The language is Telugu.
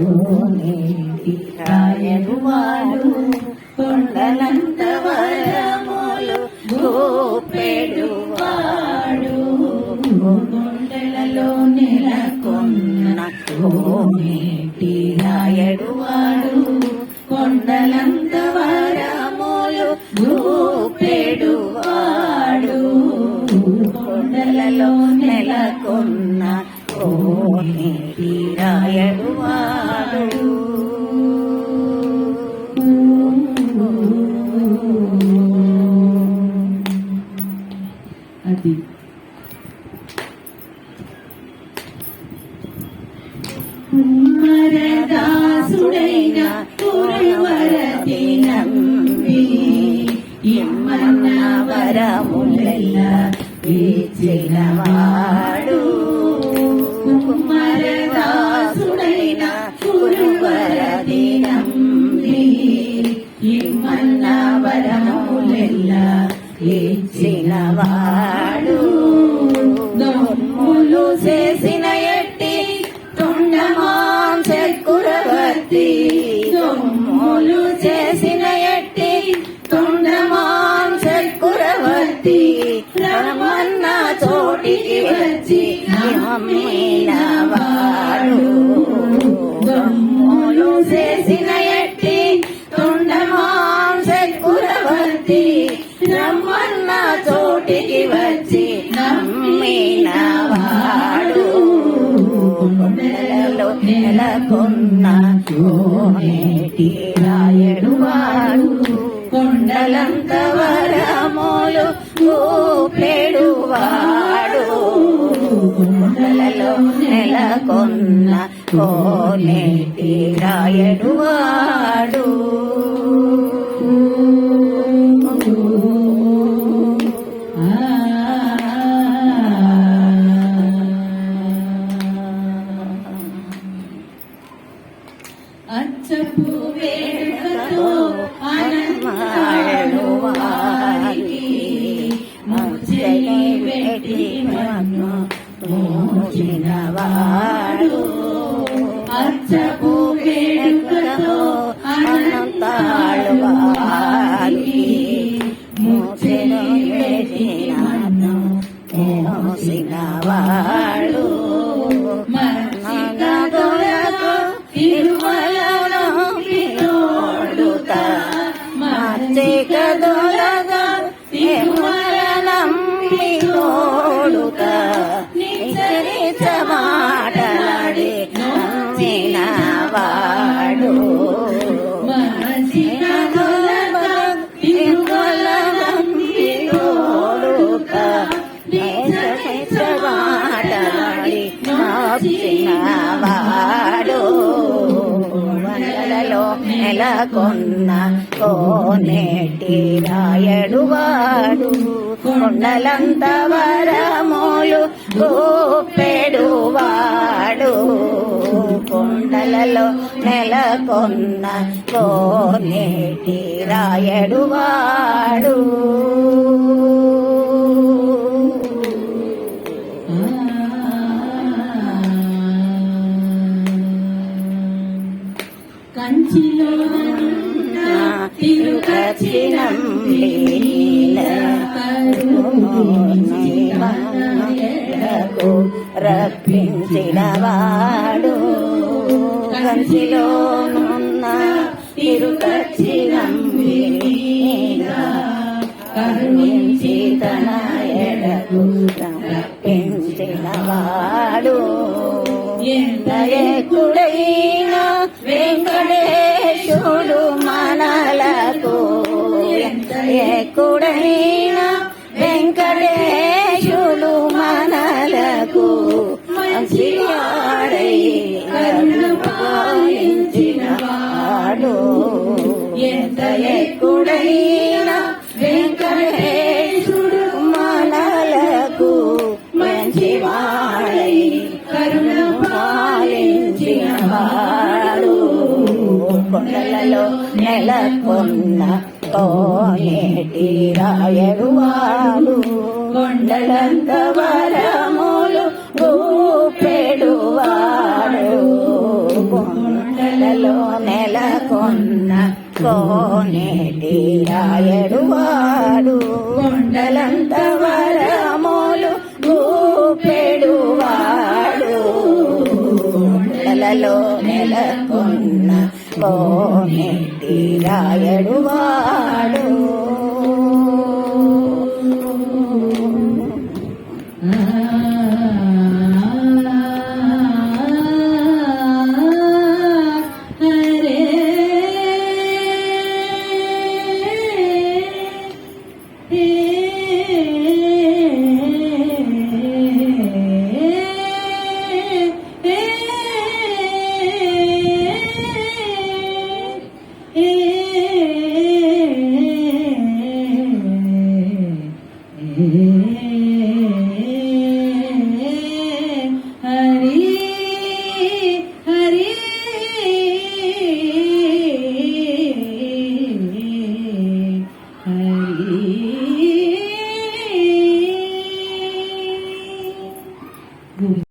కోనేటి రాయడు వాడు కొండలంత వరములు గోపెడు వాడు నెలకొన్న కోనేటి రాయడు వాడు కొండలంత వరములు గోపెడు కొండలలో నెలకొన్న అది ഉമ്മരദാസുടൈന തുറവരതിനമ്പി ഇമ്മന്നവരമുല്ല വീച്ചിലവാടു. ഉമ്മരദാ ఇచ్చినవాడు కుమ్మరదాసుడైన ఇమ్మన్న వరములెల్ల ఇచ్చినవాడు దొమ్ములు చేసిన ఎట్టి తొండమాం చెక్కురవర్తి. దొమ్ములు చేసిన ఎట్టి తొండమాం చెక్కురవర్తి. రమన్న చోటికి వచ్చి చోటికి వచ్చి నమ్మినవాడు నెలకొన్న కోనేటి రాయడు వాడు. కొండలంత వరమోలు ఊపెడు వాడు. కొండలలో నెలకొన్న కోనేటి రాయడు వాడు. পাহাড় আচ্ছা నెలకొన్న కోనేటి రాయడు వాడు. కొండలంత వరములు గోపెడు వాడు. కొండలలో నెలకొన్న కోనేటి రాయడు వాడు. కంచిలో తిరుకచినం లీలకు రప్పించినవాడు కంచిలోనున్న తిరుకచినం కరుణించి తన ఎడకు రప్పించినవాడు ఎంత ఎక్కుడైనా ఎంత వెంకటేశులు మనలకు మంచివాడై కరుణ పాలించిన వాడు. ఎంత ఎక్కుడైనా వెంకటేశుడు మనలకు మంచివాడై కరుణ పాలించిన వాడు. కొండలలో నెలకొన్న కోనేటి రాయడు కొండలంత వరములు గోపెడువాడు కొండలలో నెలకొన్న కోనేటి రాయడు వాడు కొండలంత వరములు గూపెడు వాడు కొండలలో నెలకొన్న కోనేటి రాయడు